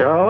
Ja,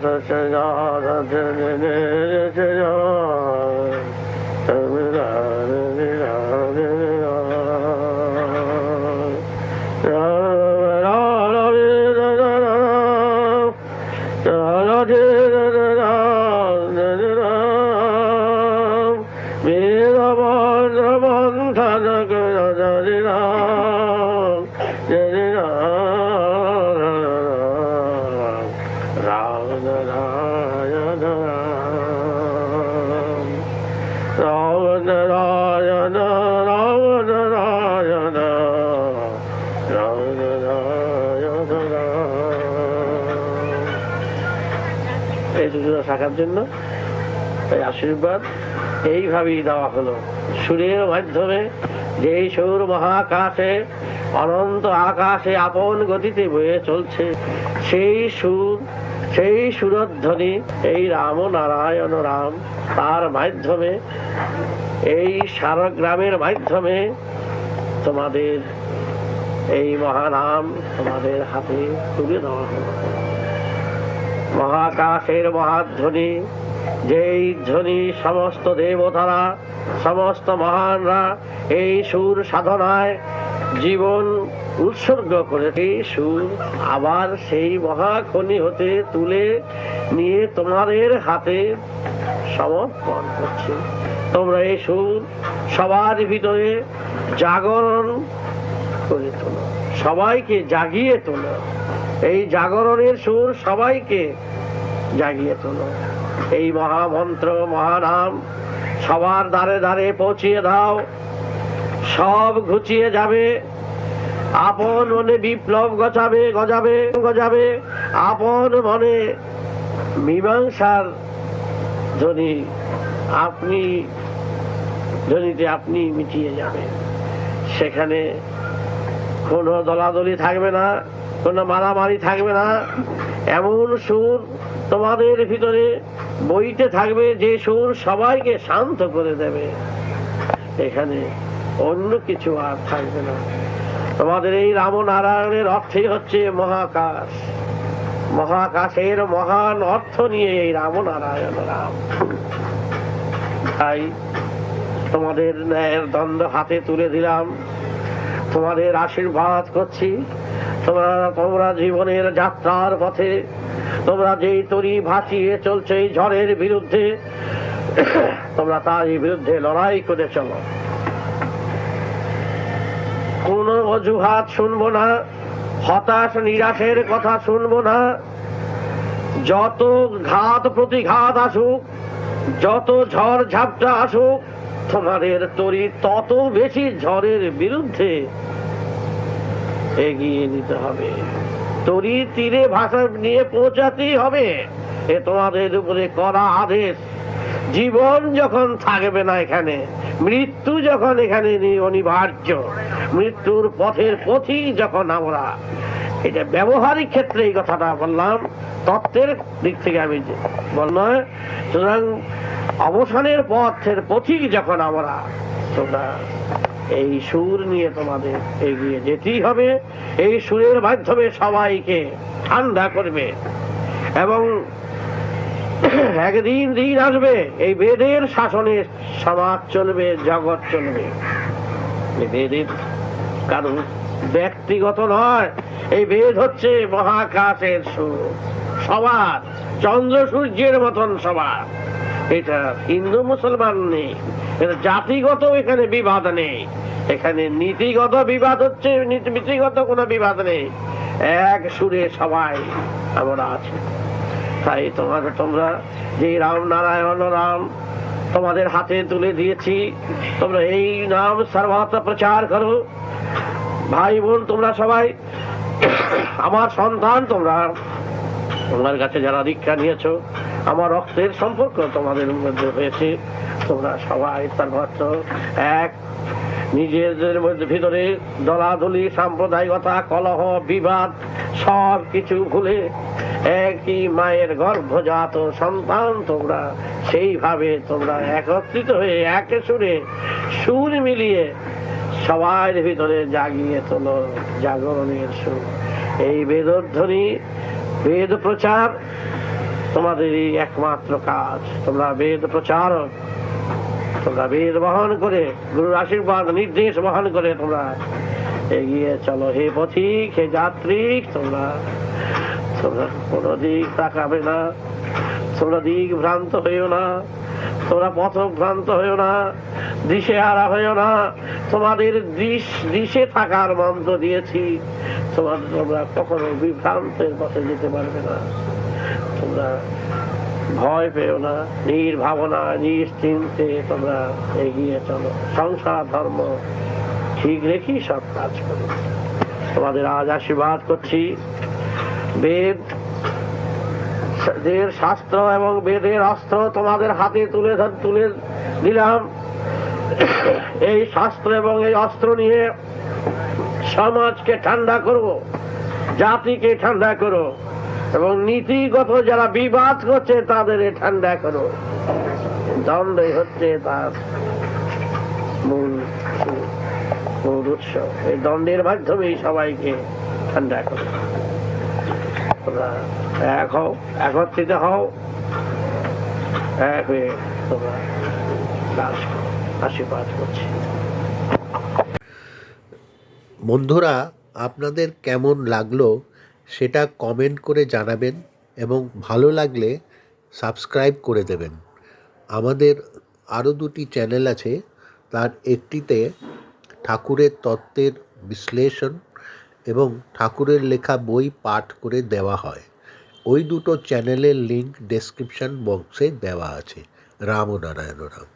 저, 저, 저, 저, 저, 저, 저, 저, 저, 저, 저, যোজনা থাকার জন্য এই আশীর্বাদ। এইভাবেই দেওয়া হলো। সুরের মাধ্যমে যেই সুর মহাকাশে, অনন্ত আকাশে আপন গতিতে বয়ে চলছে, সেই সুর সেই সুরধ্বনি, এই রাম নারায়ণ রাম, তার মাধ্যমে, এই সারগ্রামের মাধ্যমে তোমাদের এই মহানাম তোমাদের হাতে তুলে দেওয়া হলো। মহাকাশের মহাধ্বনি, যেই ধ্বনি সমস্ত দেবতারা, সমস্ত মহানরা এই সুর সাধনায় জীবন উৎসর্গ করে এই সুর আবার সেই মহাখনি হতে তুলে নিয়ে তোমাদের হাতে সমর্পণ করছে। তোমরা এই সুর সবার ভিতরে জাগরণ করে তোলো, সবাইকে জাগিয়ে তোলো। এই জাগরণের সুর সবাইকে জাগিয়ে তোলো। এই মহামন্ত্র, মহানাম সবার দ্বারে দ্বারে পৌঁছিয়ে দাও। সব ঘুচিয়ে যাবে। আপন মনে বিপ্লব গজাবে গজাবে গজাবে। আপন মনে মীমাংসার যদি আপনি, ধ্বনিতে আপনি মিটিয়ে যাবেন। সেখানে কোনো দলাদলি থাকবে না, কোনো মারামারি থাকবে না। এমন সুর তোমাদের ভিতরে বইতে থাকবে, যে সুর সবাইকে শান্ত করে দেবে। এখানে অন্য কিছু আর থাকবে না। তোমাদের এই রামনারায়ণের অর্থই হচ্ছে মহাকাশ। মহাকাশের মহান অর্থ নিয়ে এই রামনারায়ণ রাম। তাই তোমাদের ন্যায়ের দ্বন্দ্ব হাতে তুলে দিলাম। তোমাদের আশীর্বাদ করছি। তোমরা তোমরা জীবনের যাত্রার পথে, তোমরা যেই তরি ভাসিয়ে চলছে এই ঝড়ের বিরুদ্ধে, তোমরা তারই বিরুদ্ধে লড়াই করে চলো। কোনো অজুহাত শুনব না, হতাশ নিরাশের কথা শুনব না। যত ঘাত প্রতিঘাত আসুক, যত ঝড় ঝাপটা আসুক, তোমাদের তরি তত বেশি ঝড়ের বিরুদ্ধে এগিয়ে নিতে হবে। তরি তীরে ভাষা নিয়ে পৌঁছাতেই হবে। এ তোমাদের উপরে করা আদেশ। জীবন যখন থাকবে না এখানে, মৃত্যু যখন এখানে অনিবার্য। মৃত্যুর পথের পথিক যখন আমরা, এটা ব্যবহারিক ক্ষেত্রে এই কথাটা বললাম, তত্ত্বের দিক থেকে আমি বললাম সুতরাং অবসানের পথের পথিক যখন আমরা, তোমরা এই সুর নিয়ে তোমাদের এগিয়ে যেতেই হবে, এই সুরের মাধ্যমে সবাইকে ঠান্ডা করবে এবং একদিন দিন আসবে, এই বেদের শাসনে সমাজ চলবে, জগৎ চলবে। বেদের কারণ ব্যক্তিগত নয়, এই বেদ হচ্ছে মহাকাশের সবার, চন্দ্র সূর্যের মতন সবার। এটা হিন্দু মুসলমান নেই, এটা জাতিগত এখানে বিবাদ নেই। এখানে নীতিগত বিবাদ হচ্ছে, নীতি- নীতিগত কোনো বিবাদ নেই। এক সুরে সবাই আমরা আছি। তাই তোমাকে তোমরা, যে রাম নারায়ণ রাম তোমাদের হাতে তুলে দিয়েছি, তোমরা এই নাম সর্বত্র প্রচার করো। ভাই বোন তোমরা সবাই, আমার সন্তান তোমরা তোমার কাছে যারা দীক্ষা নিয়েছো, আমার রক্তের সম্পর্ক তোমাদের মধ্যে হয়েছে, তোমরা সবাই সর্বত্র এক, নিজেদের মধ্যে ভিতরে দলাদলি, সাম্প্রদায়িকতা, কলহ, বিবাদ, সব কিছু ভুলে একই মায়ের গর্ভজাত সন্তান তোমরা, সেইভাবে তোমরা একত্রিত হয়ে, একে সুরে সুর মিলিয়ে সবার ভিতরে জাগিয়ে তোলো, জাগরণের সুর। এই বেদধ্বনি, বেদ প্রচার তোমাদেরই একমাত্র কাজ। তোমরা বেদ প্রচারক, তোমরা বেদ বহন করে, গুরুর আশীর্বাদ, নির্দেশ বহন করে তোমরা এগিয়ে চলো। হে পথিক, হে যাত্রী তোমরা তোমরা কোনো দিক তাকাবে না তোমরা দিক ভ্রান্ত হইও না। তোমরা পথ ভ্রান্ত হইও না দিশে হারা হইও না। তোমাদের দিশ, দিশে থাকার মন্ত্র দিয়েছি। তোমার, তোমরা কখনো বিভ্রান্তের পথে যেতে পারবে না। তোমরা ভয় পেও না, নির্ভাবনা, নিশ্চিন্তে তোমরা এগিয়ে চলো। সংসার, ধর্ম, ঠিক রেখেই সব কাজ করো। তোমাদের আজ আশীর্বাদ করছি। বেদ বেদের শাস্ত্র এবং বেদের অস্ত্র তোমাদের হাতে তুলে তুলে দিলাম। এই শাস্ত্র এবং এই অস্ত্র নিয়ে সমাজকে ঠান্ডা করব জাতিকে ঠান্ডা করো, এবং নীতিগত যারা বিবাদ করছে তাদের ঠান্ডা করো। দণ্ডই হচ্ছে তার মূল মূল উৎস। এই দণ্ডের মাধ্যমেই সবাইকে ঠান্ডা করো। তোমরা এক হও, একত্রিত হও এক হয়ে তোমরা। আশীর্বাদ করছি বন্ধুরা, আপনাদের কেমন লাগল সেটা কমেন্ট করে জানাবেন এবং ভালো লাগলে সাবস্ক্রাইব করে দেবেন আমাদের আরও দুটি চ্যানেল আছে, তার একটিতে ঠাকুরের তত্ত্বের বিশ্লেষণ এবং ঠাকুরের লেখা বই পাঠ করে দেওয়া হয়। ওই দুটো চ্যানেলের লিংক ডেসক্রিপশন বক্সে দেওয়া আছে। রাম ও নারায়ণ রাম।